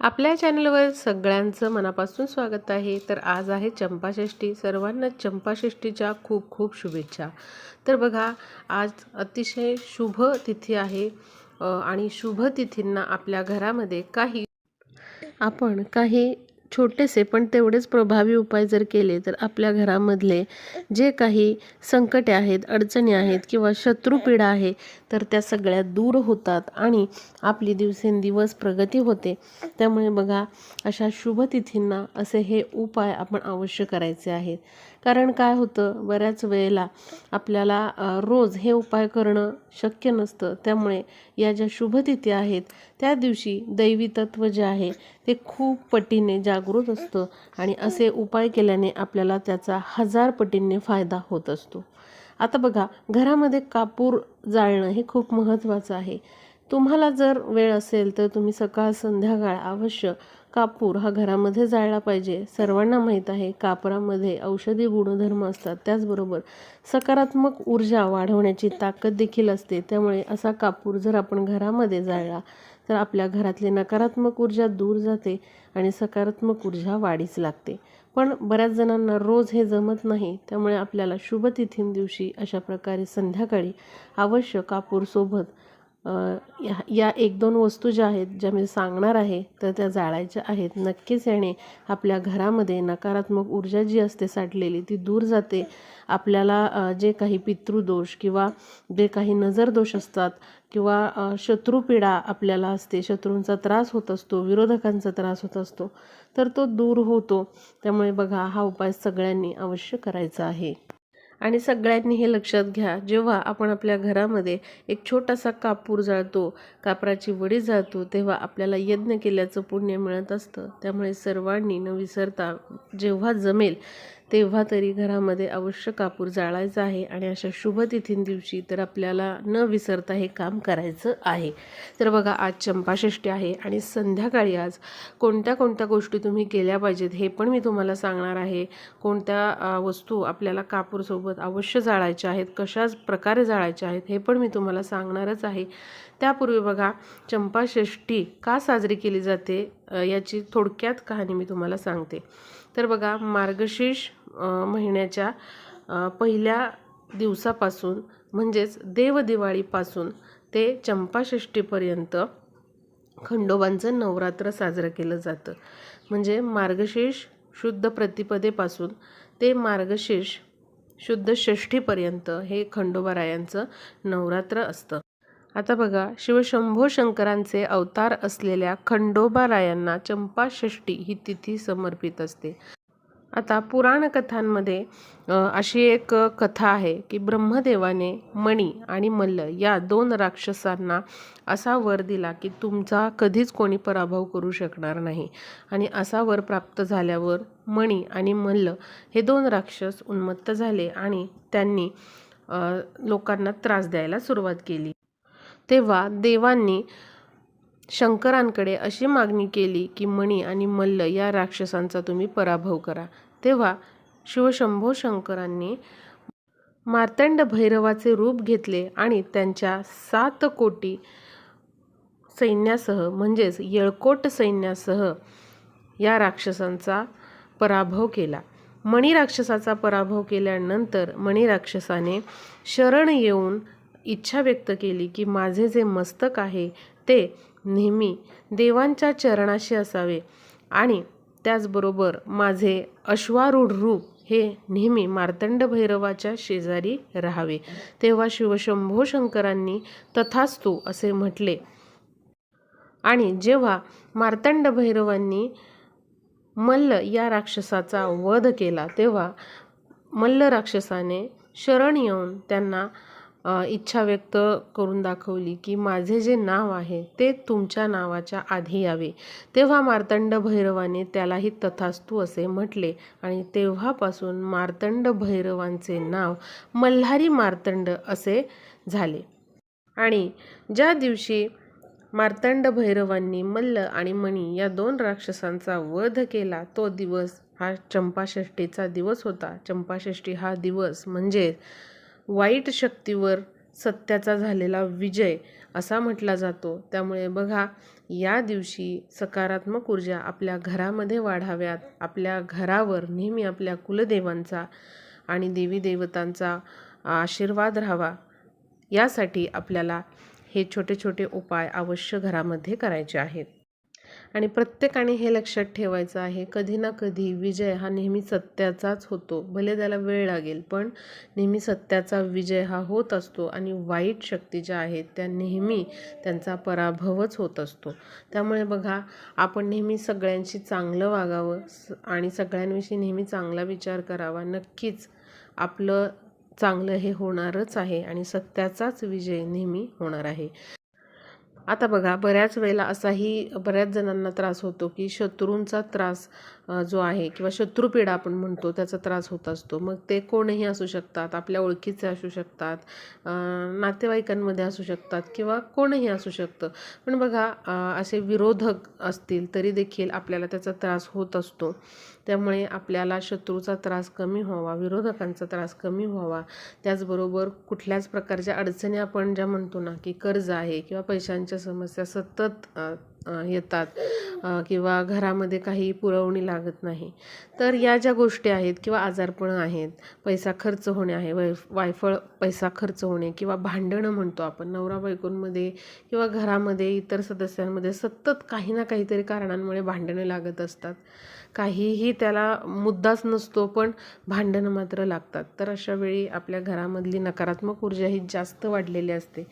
आपल्या चॅनलवर सगळ्यांचं मनापासून स्वागत आहे. तर आज आहे चंपाषष्ठी सर्वांना चंपाषष्ठीच्या खूप खूप शुभेच्छा. तर बघा आज अतिशय शुभ तिथी आहे आणि शुभ तिथींना आपल्या घरामध्ये काही आपण काही छोटेसे पण तेवढेच प्रभावी उपाय जर केले तर आपल्या घरामधले जे काही संकटे आहेत अडचणी आहेत किंवा शत्रुपीडा आहे तर त्या सगळ्या दूर होतात आणि आपली दिवसेंदिवस प्रगती होते. त्यामुळे बघा अशा शुभतिथींना असे हे उपाय आपण अवश्य करायचे आहेत. कारण काय होतं? बऱ्याच वेळेला आपल्याला रोज हे उपाय करणं शक्य नसतं. त्यामुळे या ज्या शुभतिथी आहेत त्या दिवशी दैवी तत्व जे आहे ते खूप पटीने जागृत असतं आणि असे उपाय केल्याने आपल्याला त्याचा हजार पटींनी फायदा होत असतो. आता बघा घरामध्ये कापूर जाळणं हे खूप महत्त्वाचं आहे. तुम्हाला जर वेळ असेल तर तुम्ही सकाळ संध्याकाळ अवश्य कापूर हा घरामध्ये जाळला पाहिजे. सर्वांना माहीत आहे कापरामध्ये औषधी गुणधर्म असतात. त्याचबरोबर सकारात्मक ऊर्जा वाढवण्याची ताकद देखील असते. त्यामुळे असा कापूर जर आपण घरामध्ये जाळला तर आपल्या घरातली नकारात्मक ऊर्जा दूर जाते आणि सकारात्मक ऊर्जा वाढीच लागते. पण बऱ्याच जणांना रोज हे जमत नाही. त्यामुळे आपल्याला शुभतिथींदिवशी अशा प्रकारे संध्याकाळी अवश्य कापूरसोबत या या एक दोन वस्तू ज्या आहेत ज्या मी सांगणार आहे तर त्या जाळायच्या आहेत. नक्कीच याने आपल्या घरामध्ये नकारात्मक ऊर्जा जी असते साठलेली ती दूर जाते. आपल्याला जे काही पितृदोष किंवा जे काही नजरदोष असतात किंवा शत्रुपीडा आपल्याला असते शत्रूंचा त्रास होत असतो विरोधकांचा त्रास होत असतो तर तो दूर होतो. त्यामुळे बघा हा उपाय सगळ्यांनी अवश्य करायचा आहे. आणि सगळ्यांनी हे लक्षात घ्या जेव्हा आपण आपल्या घरामध्ये एक छोटासा कापूर जाळतो कापराची वडी जाळतो तेव्हा आपल्याला यज्ञ केल्याचं पुण्य मिळत असतं. त्यामुळे सर्वांनी न विसरता जेव्हा जमेल तेव्हा तरी घरामध्ये अवश्य कापूर जाळायचा आहे आणि अशा शुभ तिथींदिवशी तर आपल्याला न विसरता हे काम करायचं आहे. तर बघा आज चंपाषष्ठी आहे आणि संध्याकाळी आज कोणत्या कोणत्या गोष्टी तुम्ही केल्या पाहिजेत हे पण मी तुम्हाला सांगणार आहे. कोणत्या वस्तू आपल्याला कापूरसोबत अवश्य जाळायच्या आहेत कशा प्रकारे जाळायच्या आहेत हे पण मी तुम्हाला सांगणारच आहे. त्यापूर्वी बघा चंपाषष्ठी का साजरी केली जाते याची थोडक्यात कहाणी मी तुम्हाला सांगते. तर बघा मार्गशीर्ष महिन्याच्या पहिल्या दिवसापासून म्हणजेच देवदिवाळीपासून ते चंपाषष्ठीपर्यंत खंडोबांचं नवरात्र साजरं केलं जातं. म्हणजे मार्गशीर्ष शुद्ध प्रतिपदेपासून ते मार्गशीर्ष शुद्ध षष्ठीपर्यंत हे खंडोबारायांचं नवरात्र असतं. आता बघा शिवशंभो शंकरांचे अवतार असलेल्या खंडोबारायांना चंपाषष्ठी ही तिथी समर्पित असते. आता पुराण कथांमध्ये अशी एक कथा आहे की ब्रह्मदेवाने मणी आणि मल्ल या दोन राक्षसांना असा वर दिला की तुमचा कधीच कोणी पराभव करू शकणार नाही. आणि असा वर प्राप्त झाल्यावर मणी आणि मल्ल हे दोन राक्षस उन्मत्त झाले आणि त्यांनी लोकांना त्रास द्यायला सुरुवात केली. तेव्हा देवांनी शंकरांकडे अशी मागणी केली की मणी आणि मल्ल या राक्षसांचा तुम्ही पराभव करा. तेव्हा शिवशंभो शंकरांनी मार्तंड भैरवाचे रूप घेतले आणि त्यांच्या सात कोटी सैन्यासह म्हणजेच येळकोट सैन्यासह या राक्षसांचा पराभव केला. मणिराक्षसाचा पराभव केल्यानंतर मणिराक्षसाने शरण येऊन इच्छा व्यक्त केली की माझे जे मस्तक आहे ते नेहमी देवांच्या चरणाशी असावे आणि त्याचबरोबर माझे अश्वारूढ रूप हे नेहमी मार्तंड भैरवाच्या शेजारी राहावे. तेव्हा शिवशंभो शंकरांनी तथास्तु असे म्हटले. आणि जेव्हा मार्तंड भैरवांनी मल्ल या राक्षसाचा वध केला तेव्हा मल्ल राक्षसाने शरण येऊन त्यांना इच्छा व्यक्त करून दाखवली की माझे जे नाव आहे ते तुमच्या नावाच्या आधी यावे. तेव्हा मार्तंड भैरवाने त्यालाही तथास्तू असे म्हटले आणि तेव्हापासून मार्तंड भैरवांचे नाव मल्हारी मार्तंड असे झाले. आणि ज्या दिवशी मार्तंड भैरवांनी मल्ल आणि मणी या दोन राक्षसांचा वध केला तो दिवस हा चंपाषष्ठीचा दिवस होता. चंपाषष्ठी हा दिवस म्हणजे वाईट शक्तीवर सत्याचा झालेला विजय असा म्हटला जातो. त्यामुळे बघा या दिवशी सकारात्मक ऊर्जा आपल्या घरामध्ये वाढाव्यात. आपल्या घरावर नेहमी आपल्या कुलदेवांचा आणि देवी देवतांचा आशीर्वाद राहावा. यासाठी आपल्याला हे छोटे छोटे उपाय अवश्य घरामध्ये करायचे आहेत. आणि प्रत्येकाने हे लक्षात ठेवायचं आहे कधी ना कधी विजय हा नेहमी सत्याचाच होतो. भले त्याला वेळ लागेल पण नेहमी सत्याचा विजय हा होत असतो आणि वाईट शक्ती ज्या आहेत त्या नेहमी त्यांचा पराभवच होत असतो. त्यामुळे बघा आपण नेहमी सगळ्यांशी चांगलं वागावं स- आणि सगळ्यांविषयी नेहमी चांगला विचार करावा. नक्कीच आपलं चांगलं हे होणारच आहे आणि सत्याचाच विजय नेहमी होणार आहे. आता बघा बऱ्याच वेळेला असाही बऱ्याच जणांना त्रास होतो की शत्रूंचा त्रास जो आहे किंवा शत्रुपीडा आपण म्हणतो त्याचा त्रास होत असतो. मग ते कोणही असू शकतात आपल्या ओळखीचे असू शकतात नातेवाईकांमध्ये असू शकतात किंवा कोणही असू शकतं. पण बघा असे विरोधक असतील तरी देखील आपल्याला त्याचा त्रास होत असतो. त्यामुळे आपल्याला शत्रूचा त्रास कमी व्हावा विरोधकांचा त्रास कमी व्हावा. त्याचबरोबर कुठल्याच प्रकारच्या अडचणी आपण ज्या म्हणतो ना की कर्ज आहे किंवा पैशांच्या समस्या सतत येतात. किंवा घरामध्ये काही पुरवणी लागत नाही. तर या ज्या गोष्टी आहेत किंवा आजारपणं आहेत पैसा खर्च होणे आहे वै वायफळ पैसा खर्च होणे किंवा भांडणं म्हणतो आपण नवरा बायकोंमध्ये किंवा घरामध्ये इतर सदस्यांमध्ये सतत काही ना काहीतरी कारणांमुळे भांडणं लागत असतात. काहीही त्याला मुद्दाच नसतो पण भांडणं मात्र लागतात. तर अशा वेळी आपल्या घरामधली नकारात्मक ऊर्जा ही जास्त वाढलेली असते.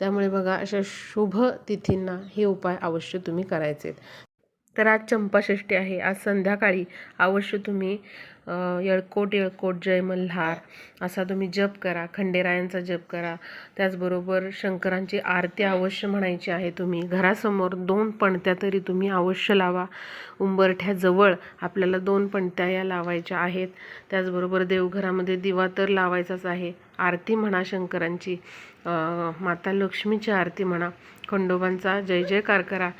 त्यामुळे बघा अशा शुभ तिथींना हे उपाय अवश्य तुम्ही करायचे तर आज चंपाषष्ठी आहे. आज संध्याकाळी अवश्य तुम्ही येळकोट येळकोट जय मल्हार असा तुम्ही जप करा. खंडेरायांचा जप करा. त्याचबरोबर शंकरांची आरती अवश्य म्हणायची आहे तुम्ही. घरासमोर दोन पणत्या तरी तुम्ही अवश्य लावा. उंबरठ्याजवळ आपल्याला दोन पणत्या या लावायच्या आहेत. त्याचबरोबर देवघरामध्ये दिवा तर लावायचाच आहे. आरती म्हणा शंकरांची. माता लक्ष्मीची आरती म्हणा. खंडोबांचा जय जयकार करा.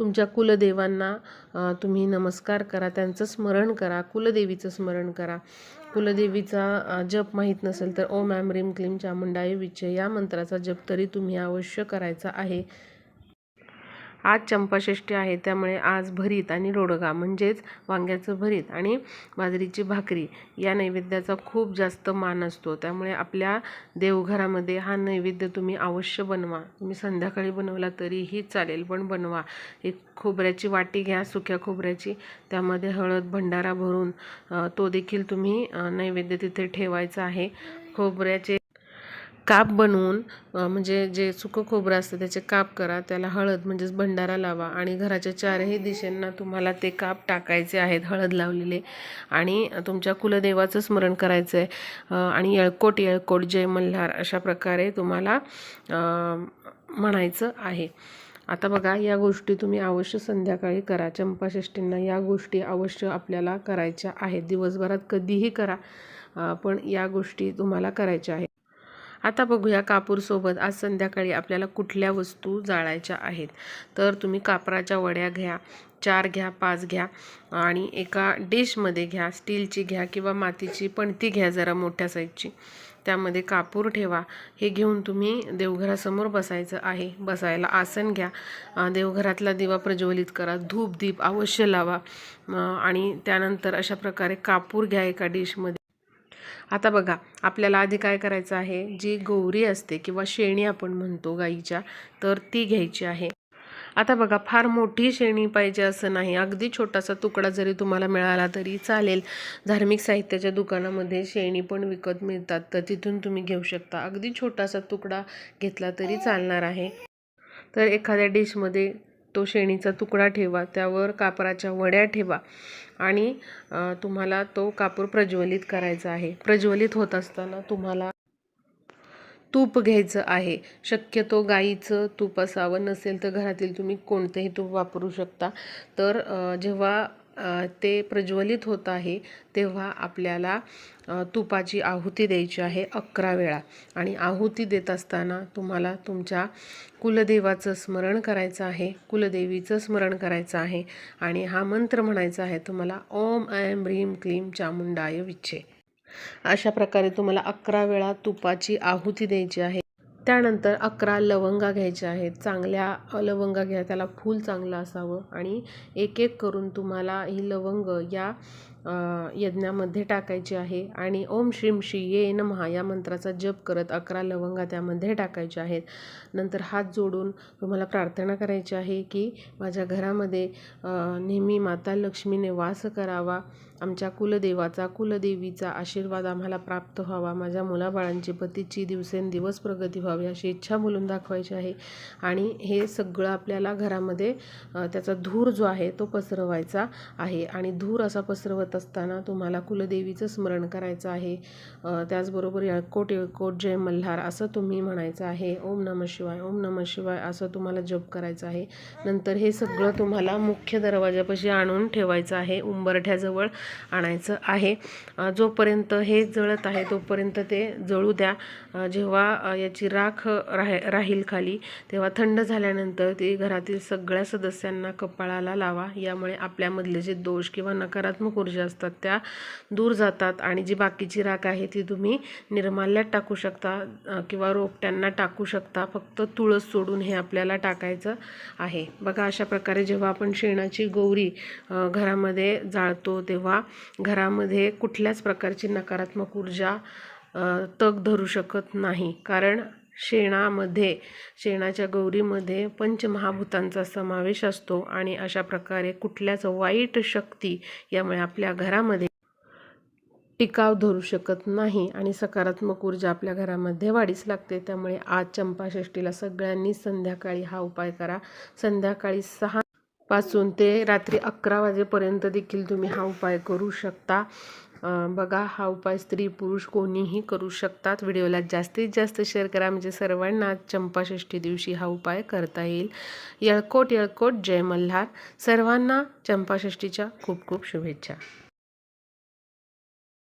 तुमच्या कुलदेवांना तुम्ही नमस्कार करा त्यांचं स्मरण करा कुलदेवीचं स्मरण करा. कुलदेवीचा जप माहीत नसेल तर ओम ॲम रीम क्लीम चामुंडाय विचय या मंत्राचा जप तरी तुम्ही अवश्य करायचा आहे. आज चंपाषष्ठी आहे त्यामुळे आज भरीत आणि रोडगा म्हणजेच वांग्याचं भरीत आणि बाजरीची भाकरी या नैवेद्याचा खूप जास्त मान असतो. त्यामुळे आपल्या देवघरामध्ये हा नैवेद्य तुम्ही अवश्य बनवा. तुम्ही संध्याकाळी बनवला तरीही चालेल पण बनवा. एक खोबऱ्याची वाटी घ्या सुक्या खोबऱ्याची. त्यामध्ये हळद भंडारा भरून तो देखील तुम्ही नैवेद्य तिथे ठेवायचा आहे. खोबऱ्याचे काप बनवून म्हणजे जे सुकं खोबरं असतं त्याचे काप करा त्याला हळद म्हणजेच भंडारा लावा आणि घराच्या चारही दिशेंना तुम्हाला ते काप टाकायचे आहेत हळद लावलेले. आणि तुमच्या कुलदेवाचं स्मरण करायचं आहे आणि येळकोट येळकोट जय मल्हार अशा प्रकारे तुम्हाला म्हणायचं आहे. आता बघा या गोष्टी तुम्ही अवश्य संध्याकाळी करा. चंपाषष्ठींना या गोष्टी अवश्य आपल्याला करायच्या आहेत. दिवसभरात कधीही करा पण या गोष्टी तुम्हाला करायच्या आहेत. आता बघूया कापूरसोबत आज संध्याकाळी आपल्याला कुठल्या वस्तू जाळायच्या आहेत. तर तुम्ही कापराच्या वड्या घ्या चार घ्या पाच घ्या आणि एका डिशमध्ये घ्या स्टीलची घ्या किंवा मातीची पणती घ्या जरा मोठ्या साईजची. त्यामध्ये कापूर ठेवा. हे घेऊन तुम्ही देवघरासमोर बसायचं आहे. बसायला आसन घ्या. देवघरातला दिवा प्रज्वलित करा. धूप दीप अवश्य लावा. आणि त्यानंतर अशा प्रकारे कापूर घ्या एका डिशमध्ये. आता बघा आपल्याला आधी काय करायचं आहे? जी गौरी असते किंवा शेणी आपण म्हणतो गाईच्या तर ती घ्यायची आहे. आता बघा फार मोठी शेणी पाहिजे असं नाही. अगदी छोटासा तुकडा जरी तुम्हाला मिळाला तरी चालेल. धार्मिक साहित्याच्या दुकानामध्ये शेणी पण विकत मिळतात तर तिथून तुम्ही घेऊ शकता. अगदी छोटासा तुकडा घेतला तरी चालणार आहे. तर एखाद्या डिशमध्ये तो शेणीचा तुकडा ठेवा त्यावर कापराच्या वड्या ठेवा आणि तुम्हाला तो कापूर प्रज्वलित करायचा आहे. प्रज्वलित होत असताना तुम्हाला तूप घ्यायचं आहे. शक्यतो गाईचं तूप असावं नसेल तर घरातील तुम्ही कोणतेही तूप वापरू शकता. तर जेव्हा ते प्रज्वलित होत आहे तेव्हा आपल्याला तुपाची आहुती द्यायची आहे अकरा वेळा. आणि आहुती देत असताना तुम्हाला तुमच्या कुलदेवाचं स्मरण करायचं आहे कुलदेवीचं स्मरण करायचं आहे. आणि हा मंत्र म्हणायचा आहे तुम्हाला ओम ऐं ह्रीम क्लीम चामुंडाय विच्छे. अशा प्रकारे तुम्हाला अकरा वेळा तुपाची आहुती द्यायची आहे. त्यानंतर अकरा लवंगा घ्यायच्या आहेत. चांगल्या लवंगा घ्या. त्याला फूल चांगलं असावं. आणि एक एक करून तुम्हाला ही लवंग या यज्ञामध्ये टाकायची आहे आणि ओम श्रीम श्री ये नमः या मंत्राचा जप करत अकरा लवंगा त्यामध्ये टाकायच्या आहेत. नंतर हात जोडून तुम्हाला प्रार्थना करायची आहे की माझ्या घरामध्ये नेहमी माता लक्ष्मीने वास करावा. आमच्या कुलदेवाचा कुलदेवीचा आशीर्वाद आम्हाला प्राप्त व्हावा. माझ्या मुलाबाळांची पतीची दिवसेंदिवस प्रगती व्हावी अशी इच्छा बोलून दाखवायची आहे. आणि हे सगळं आपल्याला घरामध्ये त्याचा धूर जो आहे तो पसरवायचा आहे. आणि धूर असा पसरवत असताना तुम्हाला कुलदेवीचं स्मरण करायचं आहे. त्याचबरोबर येळकोट येळकोट जय मल्हार असं तुम्ही म्हणायचं आहे. ओम नम शिवाय ओम नम शिवाय असं तुम्हाला जप करायचं आहे. नंतर हे सगळं तुम्हाला मुख्य दरवाजापाशी आणून ठेवायचं आहे. उंबरठ्याजवळ आणायचं आहे. जोपर्यंत हे जळत आहे तोपर्यंत ते जळू द्या. जेव्हा याची राख राह राहील खाली तेव्हा थंड झाल्यानंतर ती घरातील सगळ्या सदस्यांना कपाळाला लावा. यामुळे आपल्यामधले जे दोष किंवा नकारात्मक ऊर्जा असतात त्या दूर जातात आणि जी बाकीची राख आहे ती तुम्ही निर्माल्यात टाकू शकता किंवा रोपट्यांना टाकू शकता. फक्त तुळस सोडून हे आपल्याला टाकायचं आहे. बघा अशा प्रकारे जेव्हा आपण शेणाची गौरी घरामध्ये जाळतो तेव्हा घरामध्ये कुठल्याच प्रकारची नकारात्मक ऊर्जा तग धरू शकत नाही. कारण शेणामध्ये शेणाच्या गौरीमध्ये पंचमहाभूतांचा समावेश असतो आणि अशा प्रकारे कुठल्याच वाईट शक्ती यामुळे आपल्या घरामध्ये टिकाव धरू शकत नाही आणि सकारात्मक ऊर्जा आपल्या घरामध्ये वाढीस लागते. त्यामुळे आज चंपाषष्ठीला सगळ्यांनी संध्याकाळी हा उपाय करा. संध्याकाळी सहा पासून ते रात्री अकरा वाजेपर्यंत देखील तुम्ही हा उपाय करू शकता. बघा हा उपाय स्त्री पुरुष कोणीही करू शकतात. व्हिडिओला जास्तीत जास्त शेअर करा. म्हणजे सर्वांना चंपाषष्ठी दिवशी हा उपाय करता येईल. येळकोट येळकोट. जय मल्हार. सर्वांना चंपाषष्ठीच्या खूप खूप शुभेच्छा.